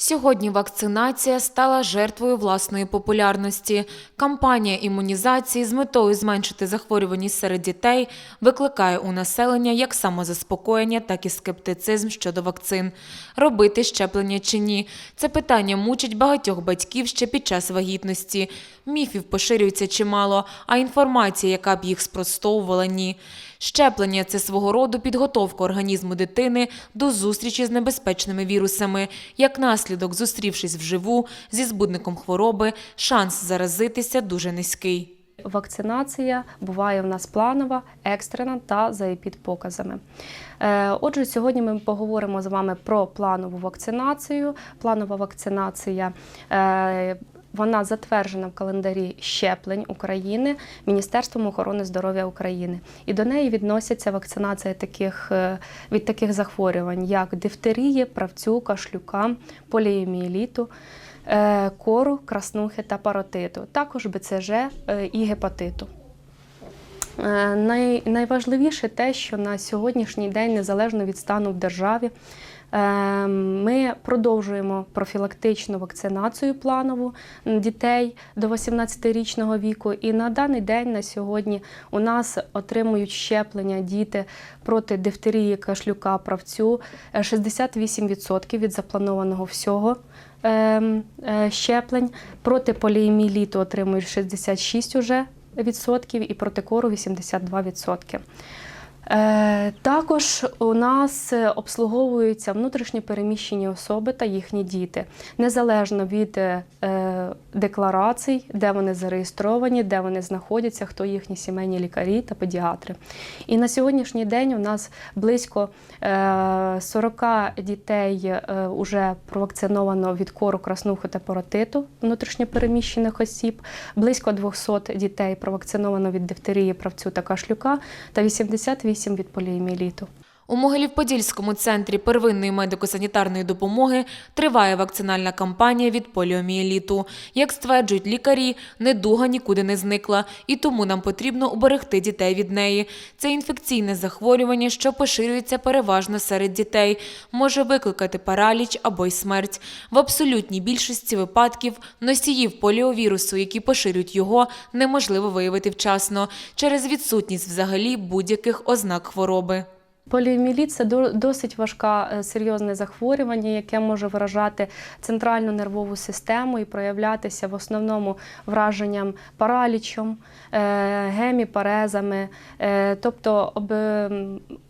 Сьогодні вакцинація стала жертвою власної популярності. Кампанія імунізації з метою зменшити захворюваність серед дітей викликає у населення як самозаспокоєння, так і скептицизм щодо вакцин. Робити щеплення чи ні це питання мучить багатьох батьків ще під час вагітності. Міфів поширюється чимало, а інформація, яка б їх спростовувала, ні. Щеплення це свого роду підготовка організму дитини до зустрічі з небезпечними вірусами. Як наслідок, зустрівшись вживу зі збудником хвороби, шанс заразитися дуже низький. Вакцинація буває в нас планова, екстрена та за епідпоказами. Е, Отже, сьогодні ми поговоримо з вами про планову вакцинацію. Планова вакцинація. Вона затверджена в календарі щеплень України Міністерством охорони здоров'я України. І до неї відносяться вакцинація таких, е, від таких захворювань, як дифтерії, правцю, кашлюка, поліомієліту, е, кору, краснухи та паротиту, також БЦЖ е, і гепатиту. Най, найважливіше те, що на сьогоднішній день, незалежно від стану в державі, ми продовжуємо профілактичну вакцинацію планову дітей до 18-річного віку. І на даний день, на сьогодні, у нас отримують щеплення діти проти дифтерії, кашлюка, правцю е, 68% від запланованого всього. ем, е, Щеплень проти поліеміліту отримують 66 уже відсотків і проти кору 82 відсотки. Е, Також у нас е, обслуговуються внутрішньо переміщені особи та їхні діти, незалежно від е, е, декларацій, де вони зареєстровані, де вони знаходяться, хто їхні сімейні лікарі та педіатри. І на сьогоднішній день у нас близько е, 40 дітей е, уже провакциновано від кору, краснухи та паротиту внутрішньо переміщених осіб, близько 200 дітей провакциновано від дифтерії, правцю та кашлюка та 88 від поліомієліту. У Могилів-Подільському центрі первинної медико-санітарної допомоги триває вакцинальна кампанія від поліомієліту. Як стверджують лікарі, недуга нікуди не зникла, і тому нам потрібно уберегти дітей від неї. Це інфекційне захворювання, що поширюється переважно серед дітей, може викликати параліч або й смерть. В абсолютній більшості випадків носіїв поліовірусу, які поширюють його, неможливо виявити вчасно через відсутність взагалі будь-яких ознак хвороби. Поліоміеліт – це досить важке серйозне захворювання, яке може вражати центральну нервову систему і проявлятися в основному враженням паралічом, е, геміпарезами, е, тобто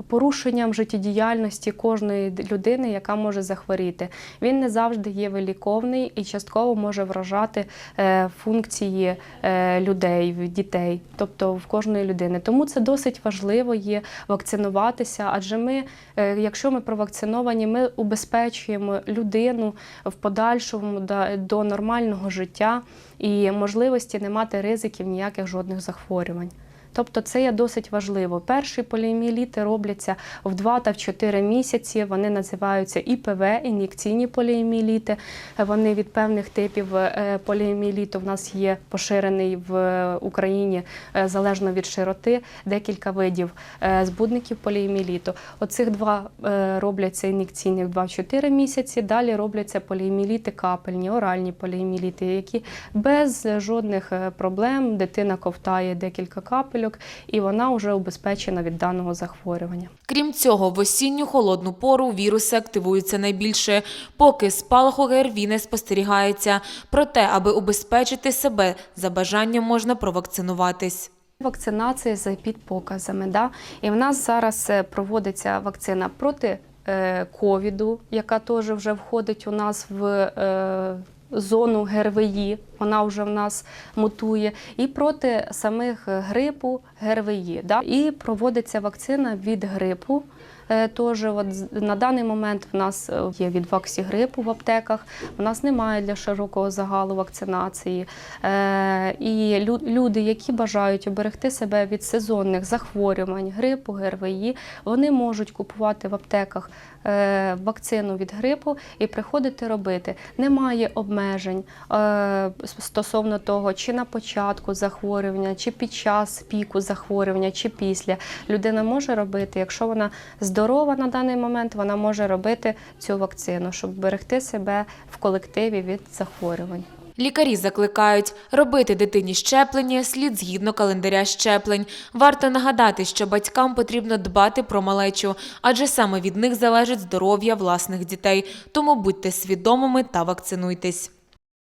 порушенням життєдіяльності кожної людини, яка може захворіти. Він не завжди є виліковний і частково може вражати е, функції е, людей, дітей, тобто в кожної людини. Тому це досить важливо є вакцинуватися, адже ми, е, якщо ми провакциновані, ми убезпечуємо людину в подальшому до нормального життя і можливості не мати ризиків ніяких жодних захворювань. Тобто це є досить важливо. Перші поліоміеліти робляться в 2 та в 4 місяці. Вони називаються ІПВ, ін'єкційні поліоміеліти. Вони від певних типів е, поліоміеліту в нас є поширений в Україні е, залежно від широти, декілька видів е, збудників поліоміеліту. Оцих два е, робляться ін'єкційні в 2-4 місяці. Далі робляться поліоміеліти капельні, оральні поліоміеліти, які без жодних е, проблем дитина ковтає декілька капельок, і вона вже убезпечена від даного захворювання. Крім цього, в осінню холодну пору віруси активуються найбільше, поки спалаху ГРВІ не спостерігається. Проте, аби убезпечити себе, за бажанням можна провакцинуватись. Вакцинація за підпоказами. Да? І в нас зараз е, проводиться вакцина проти е, ковіду, яка теж вже входить у нас в е, зону ГРВІ, вона вже в нас мутує, і проти самих грипу ГРВІ. Да? І проводиться вакцина від грипу. Е, Тож от на даний момент в нас е, є від ваксігрипу в аптеках. У нас немає для широкого загалу вакцинації. Е, І лю- люди, які бажають оберегти себе від сезонних захворювань, грипу, ГРВІ, вони можуть купувати в аптеках вакцину від грипу і приходити робити. Немає обмежень стосовно того, чи на початку захворювання, чи під час піку захворювання, чи після. Людина може робити, якщо вона здорова на даний момент, вона може робити цю вакцину, щоб берегти себе в колективі від захворювань. Лікарі закликають робити дитині щеплення слід згідно календаря щеплень. Варто нагадати, що батькам потрібно дбати про малечу, адже саме від них залежить здоров'я власних дітей. Тому будьте свідомими та вакцинуйтесь.